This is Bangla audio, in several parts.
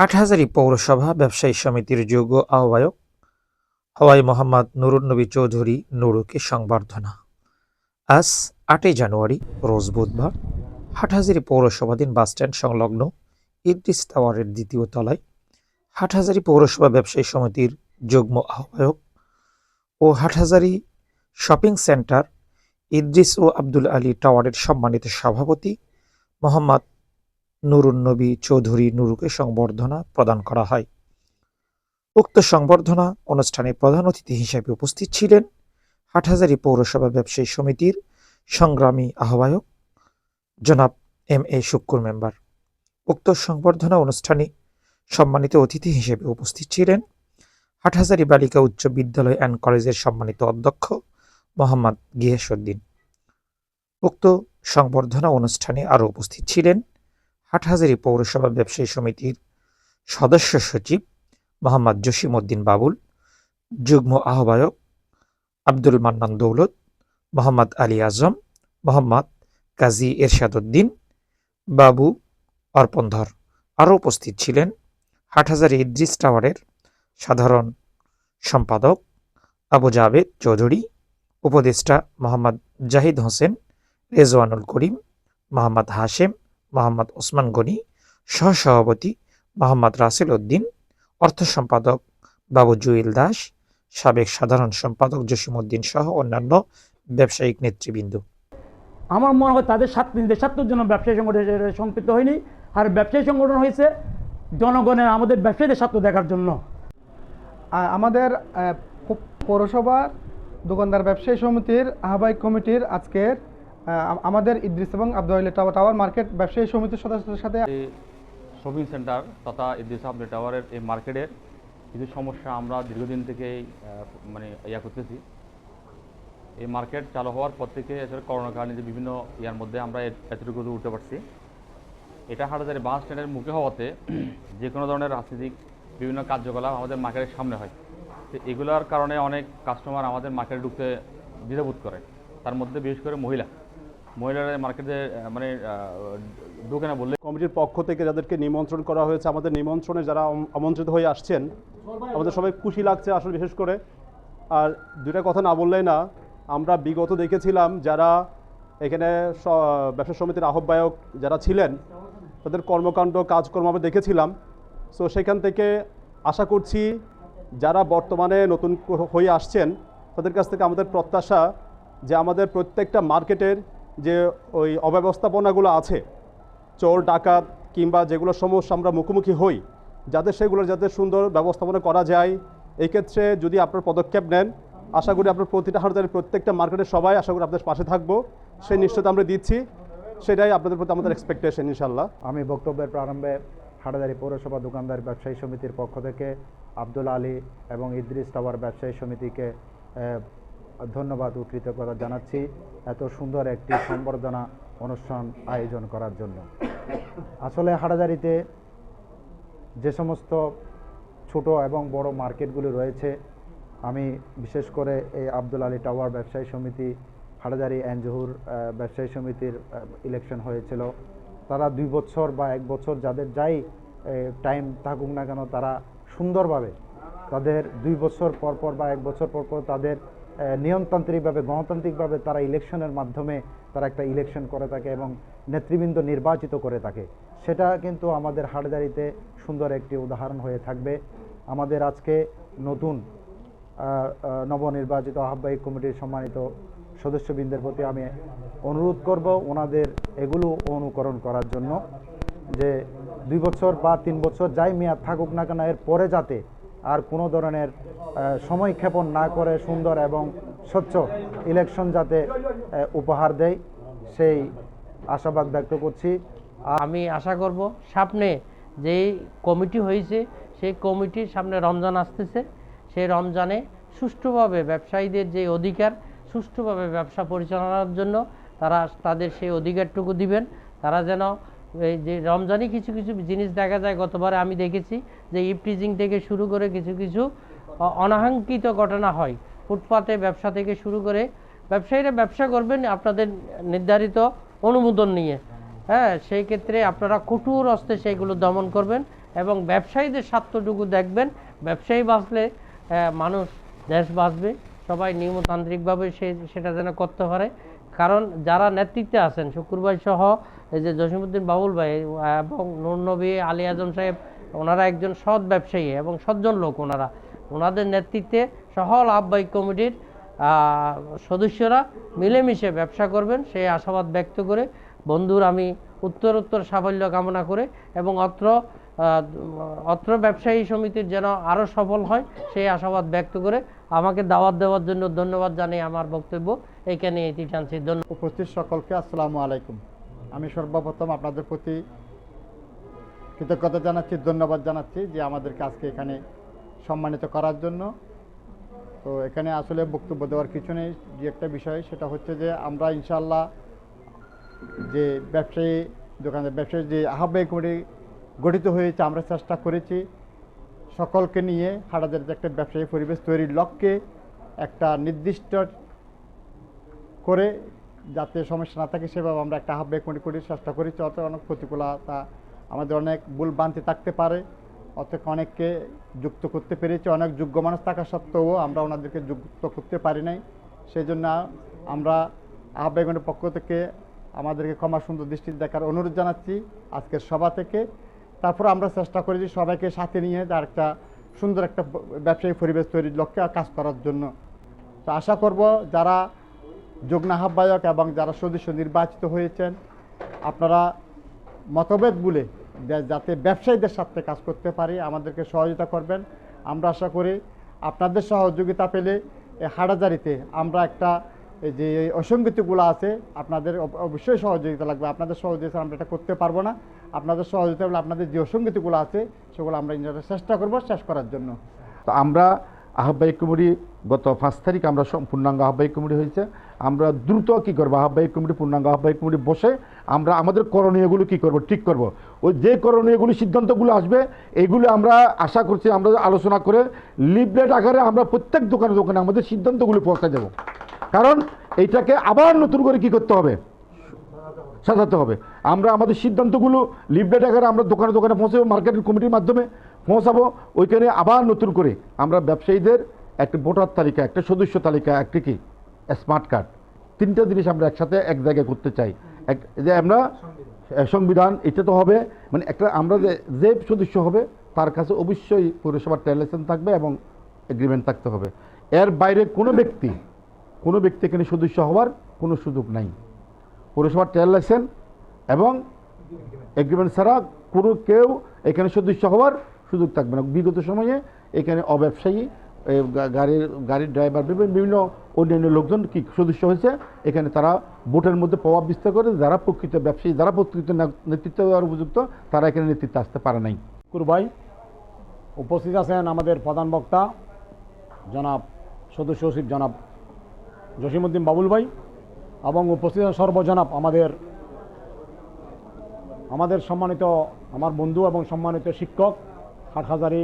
হাটহাজারী পৌরসভা ব্যবসায়ী সমিতির যোগ্য আহ্বায়ক হওয়াই মোহাম্মদ নুরুন্নবী চৌধুরী নুরুকে সংবর্ধনা। আজ আটই জানুয়ারি, রোজ বুধবার হাটহাজারী পৌরসভাধীন বাসস্ট্যান্ড সংলগ্ন ইদ্রিস টাওয়ারের দ্বিতীয় তলায় হাটহাজারী পৌরসভা ব্যবসায়ী সমিতির যুগ্ম আহ্বায়ক ও হাটহাজারী শপিং সেন্টার ইদ্রিস ও আব্দুল আলী টাওয়ারের সম্মানিত সভাপতি মোহাম্মদ নুরুন্নবী চৌধুরী নুরুকে সংবর্ধনা প্রদান করা হয়। উক্ত সংবর্ধনা অনুষ্ঠানে প্রধান অতিথি হিসেবে উপস্থিত ছিলেন হাটহাজারী পৌরসভা ব্যবসায়ী সমিতির সংগ্রামী আহ্বায়ক জনাব এম এ শুক্কুর মেম্বার। উক্ত সংবর্ধনা অনুষ্ঠানে সম্মানিত অতিথি হিসেবে উপস্থিত ছিলেন হাটহাজারী বালিকা উচ্চ বিদ্যালয় অ্যান্ড কলেজের সম্মানিত অধ্যক্ষ মোহাম্মদ গিয়াসউদ্দিন। উক্ত সংবর্ধনা অনুষ্ঠানে আরও উপস্থিত ছিলেন হাটহাজারী পৌরসভা ব্যবসায়ী সমিতির সদস্য সচিব মোহাম্মদ জসিম উদ্দিন বাবুল, যুগ্ম আহ্বায়ক আব্দুল মান্নান দৌলত, মোহাম্মদ আলী আজম, মোহাম্মদ কাজী এরশাদ উদ্দিন বাবু অর্পণধর আরও উপস্থিত ছিলেন হাটহাজারী ইদ্রিস টাওয়ারের সাধারণ সম্পাদক আবু জাভেদ চৌধুরী, উপদেষ্টা মোহাম্মদ জাহিদ হোসেন, রেজওয়ানুল করিম, মোহাম্মদ হাশেম মোহাম্মদ ওসমান গনি সহসভাপতি মোহাম্মদ রাসেল উদ্দিন অর্থ সম্পাদক বাবু জুয়েল দাস সাবেক সাধারণ সম্পাদক জসিমউদ্দিন সহ অন্যান্য ব্যবসায়িক নেতৃবৃন্দ। আমার মনে হয় তাদের স্বার্থ নিজেদের স্বার্থের জন্য ব্যবসায়ী সংগঠন সংপৃক্ত হয়নি। আর ব্যবসায়ী সংগঠন হয়েছে জনগণের আমাদের ব্যবসায়ীদের স্বার্থ দেখার জন্য। আমাদের পৌরসভার দোকানদার ব্যবসায়ী সমিতির আহ্বায়ক কমিটির আজকের আমাদের ইদ্রিস এবং আব্দুল টাওয়ার টাওয়ার মার্কেট ব্যবসায়ী সমিতির সদস্যদের সাথে শপিং সেন্টার তথা ইদ্রিস আবনে টাওয়ারের এই মার্কেটের কিছু সমস্যা আমরা দীর্ঘদিন থেকেই মানে ইয়া করতেছি। এই মার্কেট চালু হওয়ার পর থেকে আসলে করোনার কারণে যে বিভিন্ন ইয়ার মধ্যে আমরা এতটুকু উঠতে পারছি। এটা হাটাজারি বাস স্ট্যান্ডের মুখে হওয়াতে যে কোনো ধরনের রাজনৈতিক বিভিন্ন কার্যকলাপ আমাদের মার্কেটের সামনে হয়। তো এগুলোর কারণে অনেক কাস্টমার আমাদের মার্কেটে ঢুকতে দ্বিধাবোধ করে। তার মধ্যে বিশেষ করে মহিলা। মহিলারা মার্কেটে মানে ঢুকে না বললে কমিটির পক্ষ থেকে যাদেরকে নিমন্ত্রণ করা হয়েছে, আমাদের নিমন্ত্রণে যারা আমন্ত্রিত হয়ে আসছেন, আমাদের সবাই খুশি লাগছে আসলে বিশেষ করে। আর দুটা কথা না বললেই না, আমরা বিগত দেখেছিলাম যারা এখানে ব্যবসা সমিতির আহ্বায়ক যারা ছিলেন, তাদের কর্মকাণ্ড, কাজকর্ম আমরা দেখেছিলাম। সো সেখান থেকে আশা করছি যারা বর্তমানে নতুন হয়ে আসছেন, তাদের কাছ থেকে আমাদের প্রত্যাশা যে আমাদের প্রত্যেকটা মার্কেটের যে ওই অব্যবস্থাপনাগুলো আছে, চোর, ডাকাত কিংবা যেগুলো সমস্যা আমরা মুখোমুখি হই, যাতে সেগুলোর যাতে সুন্দর ব্যবস্থাপনা করা যায় এই ক্ষেত্রে যদি আপনার পদক্ষেপ নেন, আশা করি আপনার প্রতিটা হাজারের প্রত্যেকটা মার্কেটের সবাই আশা করি আপনাদের পাশে থাকব। সেই নিশ্চয়তা আমরা দিচ্ছি, সেটাই আপনাদের প্রতি আমাদের এক্সপেকটেশন ইনশাল্লাহ আমি বক্তব্যের প্রারম্ভে হাটাদারি পৌরসভা দোকানদার ব্যবসায়ী সমিতির পক্ষ থেকে আব্দুল আলী এবং ইদ্রিস টাওয়ার ব্যবসায়ী সমিতিকে ধন্যবাদ ও কৃতজ্ঞতা জানাচ্ছি এত সুন্দর একটি সম্বর্ধনা অনুষ্ঠান আয়োজন করার জন্য। আসলে হাটাদারিতে যে সমস্ত ছোট এবং বড় মার্কেটগুলি রয়েছে আমি বিশেষ করে এই আব্দুল আলী টাওয়ার ব্যবসায়ী সমিতি হাটাজারি অ্যানজহুর আহ, ব্যবসায়ী সমিতির ইলেকশন হয়েছিল। তারা দুই বছর বা এক বছর যাদের যাই টাইম থাকুক না কেন তারা সুন্দরভাবে তাদের দুই বছর পর পর বা এক বছর পর পর তাদের নিয়মতান্ত্রিকভাবে, গণতান্ত্রিকভাবে তারা ইলেকশনের মাধ্যমে তারা একটা ইলেকশন করে থাকে এবং নেতৃবৃন্দ নির্বাচিত করে থাকে। সেটা কিন্তু আমাদের হাটদারিতে সুন্দর একটি উদাহরণ হয়ে থাকবে। আমাদের আজকে নতুন নবনির্বাচিত আহ্বায়ক কমিটির সম্মানিত সদস্যবৃন্দের প্রতি আমি অনুরোধ করব ওনাদের এগুলো অনুকরণ করার জন্য যে দুই বছর বা তিন বছর যাই মেয়াদ থাকুক না কেন, এর পরে যাতে আর কোনো ধরনের সময় ক্ষেপণ না করে সুন্দর এবং স্বচ্ছ ইলেকশন যাতে উপহার দেয়, সেই আশাবাদ ব্যক্ত করছি। আমি আশা করব সামনে যেই কমিটি হয়েছে, সেই কমিটির সামনে রমজান আসতেছে। সেই রমজানে সুষ্ঠুভাবে ব্যবসায়ীদের যে অধিকার, সুষ্ঠুভাবে ব্যবসা পরিচালনার জন্য তারা তাদের সেই অধিকারটুকু দিবেন। তারা যেন এই যে রমজানে কিছু কিছু জিনিস দেখা যায়, গতবারে আমি দেখেছি যে ইপটিজিং থেকে শুরু করে কিছু কিছু অ- অনাকাঙ্ক্ষিত ঘটনা হয়। ফুটপাতে ব্যবসা থেকে শুরু করে ব্যবসায়ীরা ব্যবসা করবেন আপনাদের নির্ধারিত অনুমোদন নিয়ে। হ্যাঁ সেই ক্ষেত্রে আপনারা কঠোর অস্তে সেইগুলো দমন করবেন এবং ব্যবসায়ীদের স্বার্থটুকু দেখবেন। ব্যবসায়ী বাঁচলে মানুষ দেশ বাঁচবে। সবাই নিয়মতান্ত্রিকভাবে সে, সেটা যেন করতে পারে। কারণ যারা নেতৃত্বে আছেন শুক্রবার সহ এই যে জসিমুদ্দিন বাবুল ভাই এবং নুরনবী আলী আজম সাহেব, ওনারা একজন সৎ ব্যবসায়ী এবং সজ্জন লোক ওনারা। ওনাদের নেতৃত্বে সহল আহ্বায়িক কমিটির সদস্যরা মিলেমিশে ব্যবসা করবেন, সেই আশাবাদ ব্যক্ত করে বন্ধুর আমি উত্তর উত্তর সাফল্য কামনা করে এবং অত্র অত্র ব্যবসায়ী সমিতির যেন আরও সফল হয়, সেই আশাবাদ ব্যক্ত করে আমাকে দাওয়াত দেওয়ার জন্য ধন্যবাদ জানিয়ে আমার বক্তব্য এখানে এটি টানছি ধন্যবাদ উপস্থিত সকলকে আসসালামু আলাইকুম। আমি সর্বপ্রথম আপনাদের প্রতি কৃতজ্ঞতা জানাচ্ছি, ধন্যবাদ জানাচ্ছি যে আমাদেরকে আজকে এখানে সম্মানিত করার জন্য। তো এখানে আসলে বক্তব্য দেওয়ার কিছু নেই, যে একটা বিষয়, সেটা হচ্ছে যে আমরা ইনশাল্লাহ যে ব্যবসায়ী, দোকানের ব্যবসায়ী, যে আহ্বায়ক কমিটি গঠিত হয়েছে, আমরা চেষ্টা করেছি সকলকে নিয়ে, হাটাজারিতে একটা ব্যবসায়ী পরিবেশ তৈরির লক্ষ্যে একটা নির্দিষ্ট করে যাতে সমস্যা না থাকে, সেভাবে আমরা একটা আহ্বায়ক কমিটি করি চেষ্টা করেছি। অত অনেক প্রতিকূলতা আমাদের অনেক ভুল বানতে থাকতে পারে। অত অনেককে যুক্ত করতে পেরেছি। অনেক যোগ্য মানুষ থাকা সত্ত্বেও আমরা ওনাদেরকে যুক্ত করতে পারি নাই। সেই জন্য আমরা আহ্বায়ক কমিটির পক্ষ থেকে আমাদেরকে ক্ষমা সুন্দর দৃষ্টিতে দেখার অনুরোধ জানাচ্ছি। আজকের সভা থেকে তারপর আমরা চেষ্টা করেছি সবাইকে সাথে নিয়ে তার একটা সুন্দর একটা ব্যবসায়িক পরিবেশ তৈরির লক্ষ্যে কাজ করার জন্য। তো আশা করব যারা যুগ্ম আহ্বায়ক এবং যারা সদস্য নির্বাচিত হয়েছেন, আপনারা মতভেদ বলে যাতে ব্যবসায়ীদের সাথে কাজ করতে পারি, আমাদেরকে সহযোগিতা করবেন। আমরা আশা করি আপনাদের সহযোগিতা পেলে এই হাটাজারিতে আমরা একটা এই যে এই অসঙ্গতিগুলো আছে, আপনাদের অব- অবশ্যই সহযোগিতা লাগবে। আপনাদের সহযোগিতা আমরা এটা করতে পারব না। আপনাদের সহযোগিতা হলে আপনাদের যে অসঙ্গতিগুলো আছে, সেগুলো আমরা ইনশাল্লাহ চেষ্টা করব শেষ করার জন্য। তো আমরা আহ্বায়ক কমিটি, গত পাঁচ তারিখ আমরা পূর্ণাঙ্গ আহ্বায়ক কমিটি হয়েছে। আমরা দ্রুত কী করব? আহ্বায়ক কমিটি, পূর্ণাঙ্গ আহ্বায়ক কমিটি বসে আমরা আমাদের করণীয়গুলো কী করব, ঠিক করব। ওই যে করণীয়গুলি, সিদ্ধান্তগুলো আসবে এইগুলো আমরা আশা করছি আমরা আলোচনা করে লিফলেট আকারে আমরা প্রত্যেক দোকানে দোকানে আমাদের সিদ্ধান্তগুলো পৌঁছে দেবো। কারণ এইটাকে আবার নতুন করে কি করতে হবে? সাজাতে হবে। আমরা আমাদের সিদ্ধান্তগুলো লিফলেট আকারে আমরা দোকানে দোকানে পৌঁছাবো মার্কেটিং কমিটির মাধ্যমে পৌঁছাবো, ওইখানে আবার নতুন করে আমরা ব্যবসায়ীদের একটা ভোটার তালিকা, একটা সদস্য তালিকা, একটা কি? স্মার্ট কার্ড তিনটা জিনিস আমরা একসাথে এক জায়গায় করতে চাই। এক যে আমরা সংবিধান, এটা তো হবে। মানে একটা আমরা যে যে সদস্য হবে, তার কাছে অবশ্যই পৌরসভার ট্রেড লাইসেন্স থাকবে এবং এগ্রিমেন্ট থাকতে হবে। এর বাইরে কোনো ব্যক্তি কোনো ব্যক্তি এখানে সদস্য হওয়ার কোনো সুযোগ নাই। পৌরসভার ট্রেড লাইসেন্স এবং এগ্রিমেন্ট ছাড়া কোনো কেউ এখানে সদস্য হওয়ার সুযোগ থাকবে না। বিগত সময়ে এখানে অব্যবসায়ী গাড়ির গাড়ির ড্রাইভার বিভিন্ন বিভিন্ন অন্যান্য লোকজন কি সদস্য হয়েছে, এখানে তারা ভোটের মধ্যে প্রভাব বিস্তার করে যারা প্রকৃত ব্যবসায়ী, যারা প্রকৃত নেতৃত্ব দেওয়ার উপযুক্ত, তারা এখানে নেতৃত্বে আসতে পারে নাই। কুরবাই উপস্থিত আছেন আমাদের প্রধান বক্তা, জনাব, সদস্য সচিব জনাব জসিমুদ্দিন বাবুল ভাই এবং উপস্থিত সর্বজনাব আমাদের আমাদের সম্মানিত আমার বন্ধু এবং সম্মানিত শিক্ষক, হাটহাজারি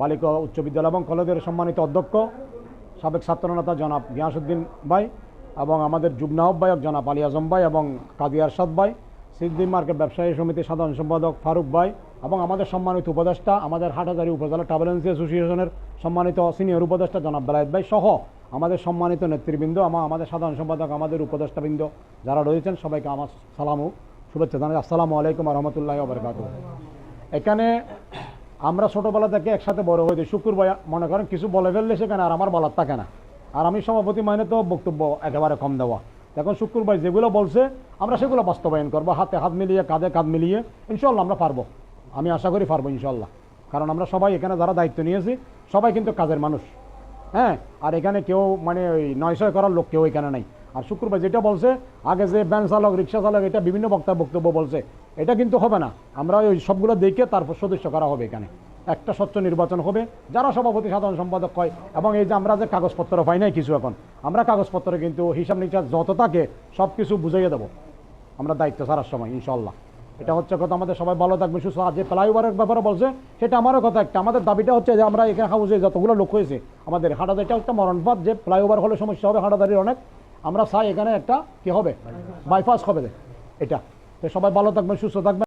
বালিকা উচ্চ বিদ্যালয় এবং কলেজের সম্মানিত অধ্যক্ষ, সাবেক ছাত্রনেতা জনাব গিয়াসুদ্দিন ভাই এবং আমাদের যুগ্ম আহ্বায়ক জনাব আলী আজম ভাই এবং কাজী আরশাদ ভাই সিদ্দি মার্কেট ব্যবসায়ী সমিতির সাধারণ সম্পাদক ফারুক ভাই এবং আমাদের সম্মানিত উপদেষ্টা, আমাদের হাটহাজারি উপজেলা ট্রাভেল এজেন্সি অ্যাসোসিয়েশনের সম্মানিত সিনিয়র উপদেষ্টা জনাব বেলায়েত ভাই সহ আমাদের সম্মানিত নেতৃবৃন্দ আমার আমাদের সাধারণ সম্পাদক, আমাদের উপদেষ্টাবৃন্দ যারা রয়েছেন, সবাইকে আমার সালাম শুভেচ্ছা জানাই। আসসালামু আলাইকুম রহমতুল্লাহ বরকাত এখানে আমরা ছোটোবেলা থেকে একসাথে বড় হয়ে হয়েছি শুক্রবার মনে করেন কিছু বলে ফেললে সেখানে আর আমার বলার থাকে না। আর আমি সভাপতি মানে তো বক্তব্য একেবারে কম দেওয়া। এখন শুক্র ভাই যেগুলো বলছে, আমরা সেগুলো বাস্তবায়ন করব, হাতে হাত মিলিয়ে, কাঁধে কাঁধ মিলিয়ে ইনশাল্লাহ আমরা পারব। আমি আশা করি পারব ইনশাল্লাহ কারণ আমরা সবাই এখানে যারা দায়িত্ব নিয়েছি, সবাই কিন্তু কাজের মানুষ। হ্যাঁ আর এখানে কেউ মানে ওই নয়শয় করার লোক কেউ এখানে নাই। আর শুক্রবার যেটা বলছে, আগে যে ভ্যান চালক, রিক্সা চালক, এটা বিভিন্ন বক্তা বক্তব্য বলছে, এটা কিন্তু হবে না। আমরা ওই সবগুলো দেখে তারপর সদস্য করা হবে এখানে। একটা স্বচ্ছ নির্বাচন হবে, যারা সভাপতি সাধারণ সম্পাদক হয়, এবং এই যে আমরা যে কাগজপত্র পাই নাই কিছু এখন, আমরা কাগজপত্র কিন্তু হিসাব নিকাশ যত থাকে সব কিছু বুঝাইয়ে দেবো। আমরা দায়িত্ব ছাড়ার সময় ইনশাল্লাহ এটা হচ্ছে কথা, আমাদের সবাই ভালো থাকবে, সুস্থ আর যে ফ্লাইওভারের ব্যাপারে বলছে, সেটা আমারও কথা একটা। আমাদের দাবিটা হচ্ছে যে আমরা এখানে হাউসে যতগুলো লোক হয়েছে, আমাদের হাটাদারিটা একটা মরণপাত যে ফ্লাইওভার হলে সমস্যা হবে, হাটাদারির অনেক। আমরা চাই এখানে একটা কি হবে? বাইপাস হবে। এটা। তো সবাই ভালো থাকবেন, সুস্থ থাকবেন।